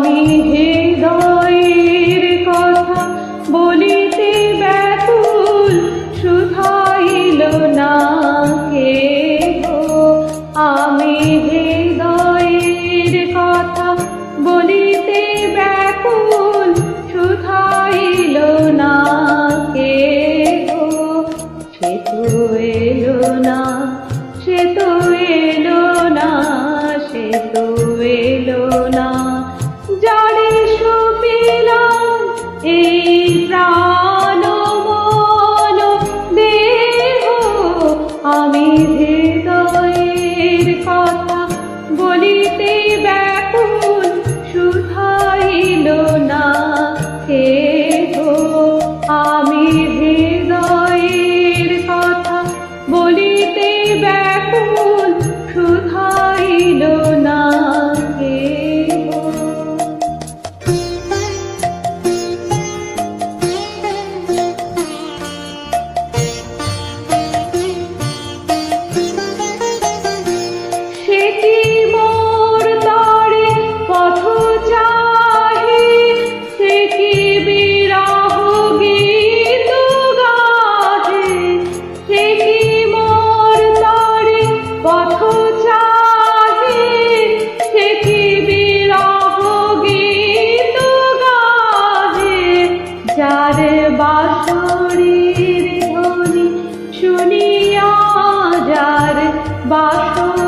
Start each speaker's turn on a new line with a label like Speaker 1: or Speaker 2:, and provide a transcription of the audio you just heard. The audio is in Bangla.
Speaker 1: আমি হৃদয়ের কথা বলিতে ব্যাকুল শুধাইল না কে আমি হৃদয়ের কথা বলিতে ব্যাকুল শুধাইল না কে সে তো এলো না, সে তো এলো না, সে তো এলো না। প্রাণ মন দেহ আমি হৃদয়ের Oh.